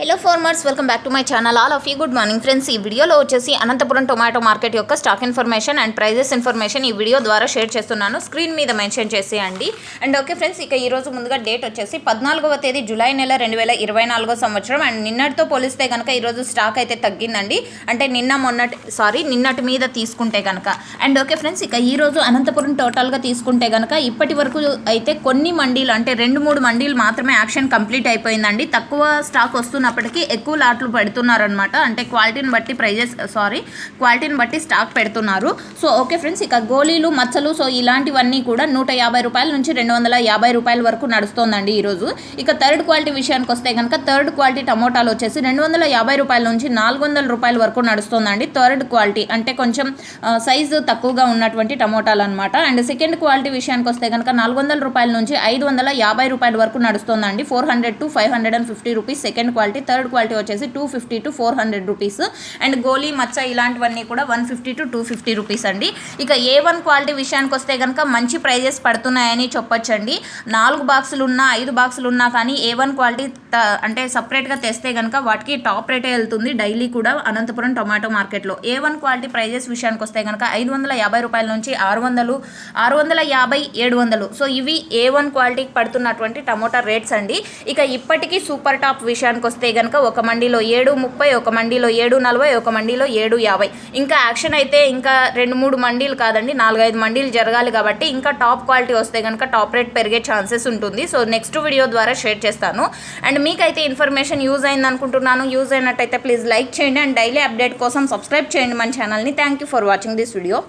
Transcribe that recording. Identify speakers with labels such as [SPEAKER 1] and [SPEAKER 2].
[SPEAKER 1] Hello farmers welcome back to my channel all of ఈ good morning friends ఈ వీడియోలో వచ్చేసి అనంతపురం టొమాటో మార్కెట్ యొక్క stock information and prices information ఈ video ద్వారా షేర్ చేస్తున్నాను. స్క్రీన్ మీద మెన్షన్ చేసేయండి. అండ్ ఓకే ఫ్రెండ్స్ ఇక ఈరోజు ముందుగా డేట్ వచ్చేసి పద్నాలుగవ తేదీ జూలై నెల రెండు వేల ఇరవై నాలుగో సంవత్సరం. అండ్ నిన్నటితో పోలిస్తే కనుక ఈరోజు స్టాక్ అయితే తగ్గిందండి. అంటే నిన్న మొన్నటి సారీ నిన్నటి మీద తీసుకుంటే కనుక అండ్ ఓకే ఫ్రెండ్స్ ఇక ఈరోజు అనంతపురం టోటల్గా తీసుకుంటే కనుక ఇప్పటి వరకు అయితే కొన్ని మండీలు అంటే రెండు మూడు మండీలు మాత్రమే యాక్షన్ కంప్లీట్ అయిపోయిందండి. తక్కువ స్టాక్ వస్తున్నప్పటికీ ఎక్కువ లాట్లు పెడుతున్నారనమాట అంటే క్వాలిటీని బట్టి ప్రైజెస్ సారీ క్వాలిటీని బట్టి స్టాక్ పెడుతున్నారు. సో ఓకే ఫ్రెండ్స్ ఇక గోళీలు మచ్చలు సో ఇలాంటివన్నీ కూడా నూట యాభై రూపాయల నుంచి రెండు వందల యాభై రూపాయల వరకు నడుస్తోందండి ఈరోజు. ఇక థర్డ్ క్వాలిటీ విషయానికి వస్తే కనుక థర్డ్ క్వాలిటీ టమోటాలు వచ్చేసి రెండు వందల యాభై రూపాయల నుంచి నాలుగు వందల రూపాయల వరకు నడుస్తుందండి థర్డ్ క్వాలిటీ అంటే కొంచెం సైజు తక్కువగా ఉన్నటువంటి టమోటాలు అనమాట అండ్ సెకండ్ క్వాలిటీ విషయానికి వస్తే కనుక నాలుగు వందల రూపాయల నుంచి ఐదు వందల యాభై రూపాయల వరకు నడుస్తుందండి. Four hundred to five hundred and fifty rupees second quality third quality వచ్చేసి two fifty to four hundred rupees. And గోలీ మచ్చ ఇలాంటివన్నీ కూడా one fifty to two fifty rupees అండి. ఇక ఏ వన్ క్వాలిటీ విషయానికి వస్తే కనుక మంచి ప్రైజెస్ పడుతున్నాయని చెప్పొచ్చండి. నాలుగు బాక్సులు ఉన్నా ఐదు బాక్సులు ఉన్నా కానీ ఏ వన్ క్వాలిటీ అంటే సపరేట్గా తెస్తే కనుక వాటికి టాప్ రేటే వెళ్తుంది. డైలీ కూడా అనంతపురం టొమాటో మార్కెట్లో. ఏ వన్ క్వాలిటీ ప్రైజెస్ విషయానికి వస్తే కనుక ఐదు వందల యాభై రూపాయల నుంచి ఆరు వందలు ఆరు వందల యాభై ఏడు వందలు. సో ఇవి ఏ వన్ క్వాలిటీకి పడుతున్నటువంటి టమోటా రేట్స్ అండి. ఇక ఇప్పటికీ సూపర్ టాప్ విషయానికి వస్తే కనుక ఒక మండీలో ఏడు ముప్పై ఒక మండీలో ఏడు నలభై ఒక మండీలో ఏడు యాభై. ఇంకా యాక్షన్ అయితే ఇంకా రెండు మూడు మండీలు కాదండి నాలుగైదు మండీలు జరగాలి కాబట్టి ఇంకా టాప్ క్వాలిటీ వస్తే కనుక టాప్ రేట్ పెరిగే ఛాన్సెస్ ఉంటుంది. సో నెక్స్ట్ వీడియో ద్వారా షేర్ చేస్తాను. అండ్ మీకైతే ఇన్ఫర్మేషన్ యూజ్ అయింది అనుకుంటున్నాను. యూజ్ అయినట్టయితే ప్లీజ్ లైక్ చేయండి. అండ్ డైలీ అప్డేట్ కోసం సబ్స్క్రైబ్ చేయండి మన ఛానల్ని. Thank you for watching this video.